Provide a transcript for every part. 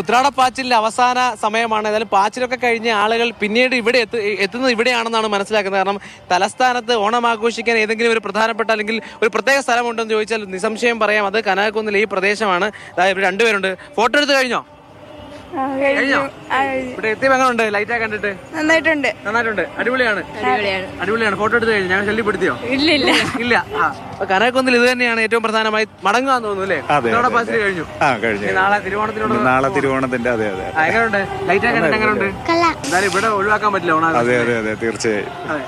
ഉത്രാടപ്പാച്ചിലിന്റെ അവസാന സമയമാണ്. ഏതായാലും പാച്ചിലൊക്കെ കഴിഞ്ഞ് ആളുകൾ പിന്നീട് ഇവിടെ എത്തു എത്തുന്നത് ഇവിടെയാണെന്നാണ് മനസ്സിലാക്കുന്നത്. കാരണം തലസ്ഥാനത്ത് ഓണം ആഘോഷിക്കാൻ ഏതെങ്കിലും ഒരു പ്രധാനപ്പെട്ട അല്ലെങ്കിൽ ഒരു പ്രത്യേക സ്ഥലമുണ്ടെന്ന് ചോദിച്ചാൽ നിസംശയം പറയാം. അത് കനകക്കുന്നിലെ ഈ പ്രദേശമാണ്. അതായത് രണ്ടുപേരുണ്ട്. ഫോട്ടോ എടുത്ത് കഴിഞ്ഞോ? കഴിഞ്ഞു. ഇവിടെ എത്തിയപ്പോൾ എങ്ങനെയുണ്ട് ലൈറ്റാ കണ്ടിട്ട്. നന്നായിട്ടുണ്ട്. നന്നായിട്ടുണ്ട്. അടിപൊളിയാണ്. അടിപൊളിയാണ്. അടിപൊളിയാണ്. ഫോട്ടോ എടുത്ത് കഴിഞ്ഞു. ഞാൻ ശല്യപ്പെടുത്തിയോ ഇല്ല ഇല്ല. ഇല്ല. കനകക്കുന്നിൽ ഇത് തന്നെയാണ് ഏറ്റവും പ്രധാനമായി മടങ്ങാൻ തോന്നുന്നു അല്ലേ? അതെ, ഉത്രാടപ്പാച്ചിൽ കഴിഞ്ഞു. ആ കഴിഞ്ഞു നാളെ തിരുവോണത്തിനോട് നാളെ തിരുവോണത്തിന്റെ അതെ അതെ എങ്ങനെയുണ്ട് ലൈറ്റ് കണ്ടിട്ട് എങ്ങനെയുണ്ട് എന്തായാലും ഇവിടെ ഒഴിവാക്കാൻ പറ്റില്ല അതെ അതെ അതെ തീർച്ചയായും. അതെ.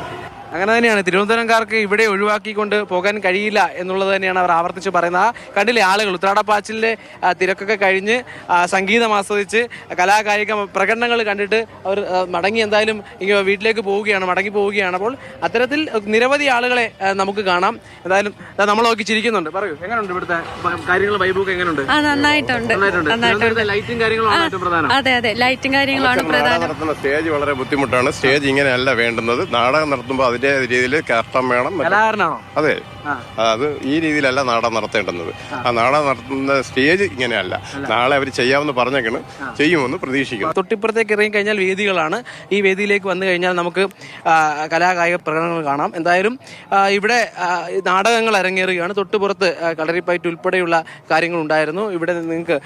അങ്ങനെ തന്നെയാണ്. തിരുവനന്തപുരംകാർക്ക് ഇവിടെ ഒഴിവാക്കിക്കൊണ്ട് പോകാൻ കഴിയില്ല എന്നുള്ളത് തന്നെയാണ് അവർ ആവർത്തിച്ച് പറയുന്നത്. ആ കണ്ടില്ലേ ആളുകൾ? ഉത്രാടപ്പാച്ചിലെ തിരക്കൊക്കെ കഴിഞ്ഞ് സംഗീതം ആസ്വദിച്ച് കലാകായിക പ്രകടനങ്ങൾ കണ്ടിട്ട് അവർ മടങ്ങി എന്തായാലും വീട്ടിലേക്ക് പോവുകയാണ് മടങ്ങി പോവുകയാണ്. അപ്പോൾ അത്തരത്തിൽ നിരവധി ആളുകളെ നമുക്ക് കാണാം. എന്തായാലും നമ്മൾ നോക്കി ചിരിക്കുന്നുണ്ട് പറയൂ എങ്ങനെയുണ്ട് ഇവിടുത്തെ കാര്യങ്ങൾ വൈബൊക്കെ എങ്ങനെയുണ്ട്? നന്നായിട്ടുണ്ട്. ലൈറ്റും കാര്യങ്ങളും ഏറ്റവും പ്രധാനം. അതെ അതെ. ലൈറ്റും കാര്യങ്ങളാണ് പ്രധാനം. സ്റ്റേജ് വളരെ ബുദ്ധിമുട്ടാണ്. സ്റ്റേജ് ഇങ്ങനെയല്ല വേണ്ടുന്നത്. നാടകം നടത്തുമ്പോൾ അതിന്റെ രീതിയിൽ കഷ്ടം വേണം കലാകാരനാണോ? അതെ. അത് ഈ രീതിയിലല്ല നാടകം നടത്തേണ്ടുന്നത്. ആ. നാടകം നടത്തുന്ന സ്റ്റേജ് ഇങ്ങനെയല്ല. നാളെ അവർ ചെയ്യാമെന്ന് പറഞ്ഞേക്കണ്. ചെയ്യുമെന്ന് പ്രതീക്ഷിക്കുന്നു. തൊട്ടിപ്പുറത്തേക്ക് ഇറങ്ങി കഴിഞ്ഞാൽ വേദികളാണ്. ഈ വേദിയിലേക്ക് വന്നു കഴിഞ്ഞാൽ നമുക്ക് കലാകായിക പ്രകടനങ്ങൾ കാണാം. എന്തായാലും ഇവിടെ നാടകങ്ങൾ അരങ്ങേറുകയാണ്. തൊട്ടുപുറത്ത് കളരിപ്പയറ്റ് ഉൾപ്പെടെയുള്ള കാര്യങ്ങൾ ഉണ്ടായിരുന്നു ഇവിടെ നിങ്ങൾക്ക്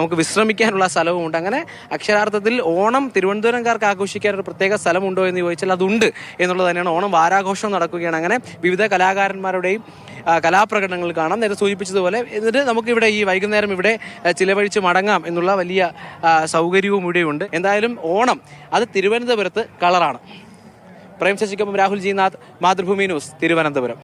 നമുക്ക് വിശ്രമിക്കാനുള്ള സ്ഥലവും ഉണ്ട് അങ്ങനെ അക്ഷരാർത്ഥത്തിൽ ഓണം തിരുവനന്തപുരംകാർക്ക് ആഘോഷിക്കാൻ ഒരു പ്രത്യേക സ്ഥലമുണ്ടോ എന്ന് ചോദിച്ചാൽ അതുണ്ട് എന്നുള്ളത് തന്നെയാണ്. ഓണം വാരാഘോഷം നടക്കുകയാണ്. അങ്ങനെ വിവിധ കലാകാരന്മാരുടെയും കലാപ്രകടനങ്ങൾ കാണാം. നേരത്തെ സൂചിപ്പിച്ചതുപോലെ എന്നിട്ട് നമുക്ക് ഇവിടെ ഈ വൈകുന്നേരം ഇവിടെ ചിലവഴിച്ച് മടങ്ങാം എന്നുള്ള വലിയ സൗകര്യവും ഇവിടെയുണ്ട്. എന്തായാലും ഓണം അത് തിരുവനന്തപുരത്ത് കളറാണ്. പ്രേം ശശിക്കൊപ്പം രാഹുൽ ജി നാഥ് മാതൃഭൂമി ന്യൂസ് തിരുവനന്തപുരം.